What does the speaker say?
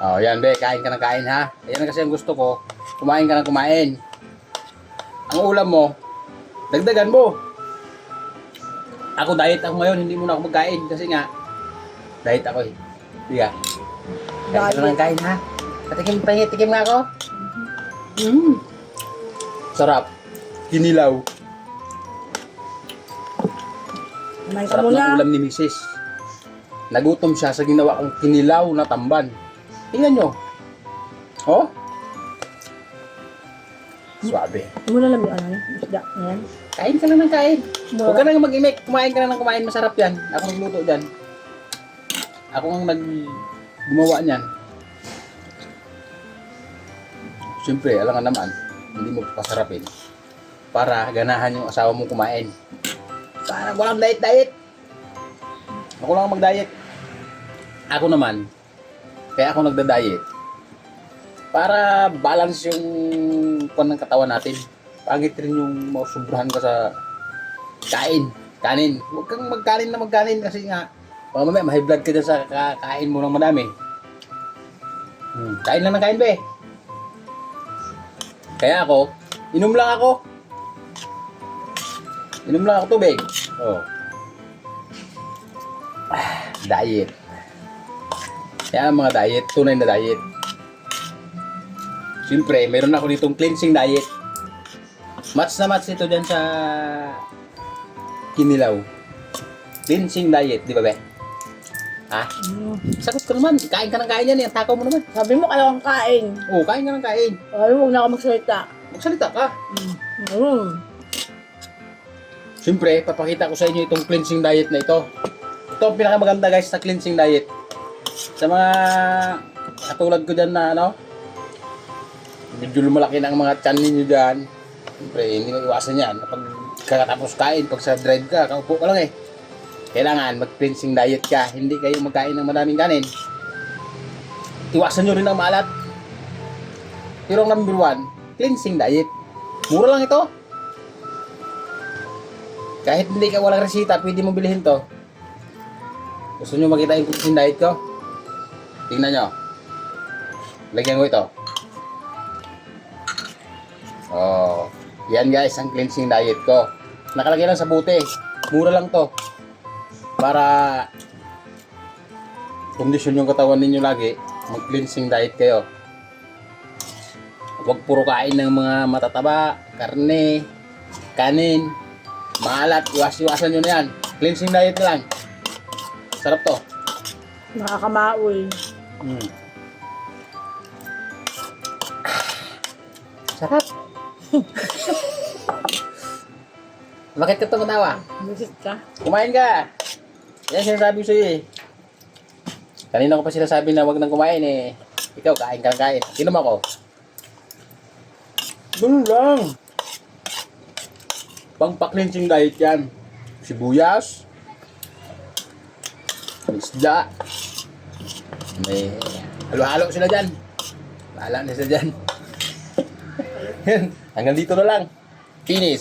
Oh, yan be, kain ka ng kain ha. Yan kasi ang gusto ko. Kumain ka ng kumain. Ang ulam mo, dagdagan mo. Ako diet ako ngayon, hindi muna ako magkain kasi nga diet ako eh. Sige. Kain ka ng kain ha. Patikim pa tikim nga ako. Mm. Sarap. Kinilaw. Sarap ng ulam ni Mrs. Nagutom siya sa ginawa kong kinilaw na tamban. Tingnan nyo. Oh? Swabe. Muna lang yung ano, isda. Ayan. Kain ka lang ng kain. Huwag ka nang mag-imik. Kumain ka na ng kumain. Masarap yan. Ako nagluto dyan. Ako ang nag gumawa niyan. Siyempre, alam nga naman, hindi mo pasarapin para ganahan yung asawa mo kumain. Para walang diet-diet. Ako lang ang mag-diet. Ako naman, kaya ako nagda-diet. Para balance yung kwan ng katawan natin. Pangit rin yung mausubrahan ka sa kain, kanin. Huwag kang magkanin na magkanin kasi nga, mamaya ma-high blood ka dyan sa kakain mo ng madami. Hmm, kain lang ng kain, be. Kaya ako, inom lang ako. Inom lang ako tubig. Oh. Ah, diet. Kaya ang mga diet, tunay na diet. Siyempre, meron ako ditong cleansing diet. Match na match ito dyan sa kinilaw. Cleansing diet, di ba be? Ha? Mm. Sagot ko naman, kain ka ng kain yan, eh. takaw mo naman. Sabi mo, kaya kang kain. Oo, kain ka ng kain. Sabi mo, huwag na ako magsalita. Magsalita ka. Mm. Siyempre, papakita ko sa inyo itong cleansing diet na ito. Ito ang pinakamaganda guys sa cleansing diet. Sa mga katulad ko dyan na ano, medyo lumalaki na ang mga tiyan ninyo dyan. Siyempre, hindi mo iwasan yan. Pag kakatapos kain, pag sa drive ka, kaupo ka lang eh. Kailangan mag-cleansing diet ka. Hindi kayo magkain ng madaming kanin. Iwasan nyo rin ang maalat. Pero ang number one, cleansing diet. Mura lang ito. Kahit hindi ka walang resita, pwede mo bilhin to. Gusto nyo makita yung cleansing diet ko? Tingnan nyo. Lagyan ko ito. Oh, yan guys, ang cleansing diet ko. Nakalagay lang sa bote. Mura lang to. Para kondisyon yung katawan ninyo lagi, mag-cleansing diet kayo. Huwag puro kain ng mga matataba, karne, kanin, maalat, iwas-iwasan nyo na yan. Cleansing diet lang. Sarap to. Nakakamaoy. Mm. Sarap. Bakit ka tumatawa? Bisit ka. Kumain ka. Yan sinasabi ko sa'yo eh. Kanina ko pa sinasabi na wag nang kumain eh. Ikaw, kain ka kain. Inom ako. Ganun lang. Pang pa-cleansing diet yan. Sibuyas. Isda. May halo-halo sila dyan. Bahala na sila dyan. Hanggang dito na lang. Finish.